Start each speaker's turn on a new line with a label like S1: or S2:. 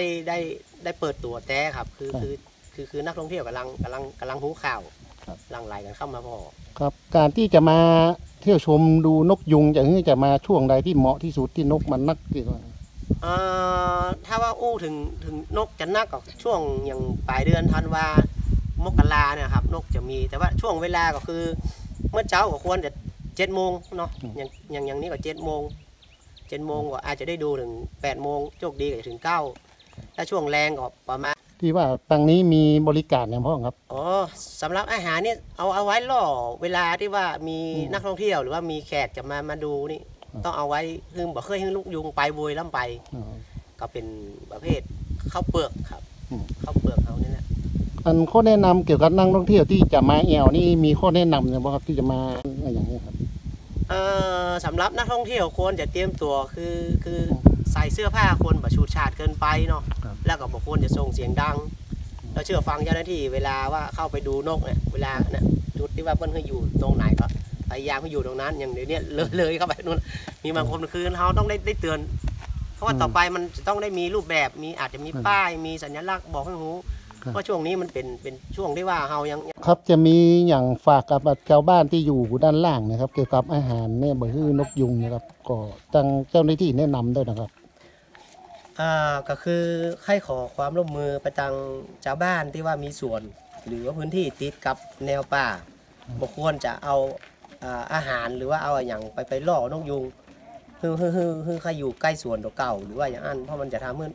S1: ได้ได้ได้เปิดตัวแต่ครับ คือ
S2: ครับ
S1: คือคือคือนักท่องเที่ยวกำลังกำลังกำลังหูข่าว
S2: ครับ
S1: หลังไหลกันเข้ามาพอ
S2: ครับการที่จะมาเที่ยวชมดูนกยุงจะจะมาช่วงใดที่เหมาะที่สุดที่นกมันนักที่สุด
S1: เอ่อถ้าว่าอู้ถึงถึงนกจะนักก็ช่วงอย่างปลายเดือนธันวามกราเนี่ยครับ นกจะมีแต่ว่าช่วงเวลาก็คือ เมื่อเช้าก็ควรจะเจ็ดโมงเนาะอย่างอย่างอย่างนี้ก็เจ็ดโมงเจ็ดโมงก็อาจจะได้ดูถึงแปดโมงโชคดีก็จะถึงเก้า ถ้าช่วงแรงก็ประมาณ
S2: ที่ว่าตังนี้มีบริการอย่างพ่อครับ
S1: อ๋อสำหรับอาหารนี่เอาเอาไว้ล่อเวลาที่ว่ามี
S2: อืม
S1: นักท่องเที่ยวหรือว่ามีแขกจะมามาดูนี่
S2: อืม
S1: ต้องเอาไว้คือบ่เคยให้ลูกยุงไปบุยล้ำไป
S2: อ๋อ
S1: ก็เป็นประเภทข้าวเปลือกครับ
S2: อืม
S1: ข้าวเปลือกเอานี่แหละ
S2: อันข้อแนะนำเกี่ยวกับนักท่องเที่ยวที่จะมาแอวนี่มีข้อแนะนำเนี่ยบ่ครับที่จะมาอย่างนี้ครับ
S1: เอ่อสำหรับนักท่องเที่ยวควรจะเตรียมตัวคือคือ
S2: อืม
S1: ใส่เสื้อผ้าควรบ่ชูดฉาดเกินไปเนาะ
S2: ครับ
S1: แล้วก็บ่ควรจะส่งเสียงดังแล้วเชื่อฟังเจ้าหน้าที่เวลาว่าเข้าไปดูนกเนี่ยเวลาเนี่ยจุดที่ว่าเพิ่นให้อยู่ตรงไหนก็พยายามให้อยู่ตรงนั้น อย่างเดี๋ยวนี้เลยเลยเข้าไปนู่นมีบางคนคือเราต้องได้ได้เตือน เพราะว่าต่อไปมันจะต้องได้มีรูปแบบมีอาจจะมีป้ายมีสัญลักษณ์บอกให้รู้
S2: ครับ
S1: ว่าช่วงนี้มันเป็นเป็นช่วงที่ว่าเรายัง
S2: ครับจะมีอย่างฝากกับชาวบ้านที่อยู่ด้านล่างนะครับ เกี่ยวกับอาหารเนี่ยบ่คือนกยุงนะครับ ก็ทางเจ้าหน้าที่แนะนำด้วยนะครับ
S1: อ่าก็คือให้ขอความร่วมมือไปทางชาวบ้านที่ว่ามีสวน หรือว่าพื้นที่ติดกับแนวป่าบ่ควรจะเอาอ่าอาหารหรือว่าเอาอย่างไปไปล่อนกยุงคือคือคือคือใครอยู่ใกล้สวนตัวเก่า หรือว่าอย่างนั้นเพราะมันจะทำให้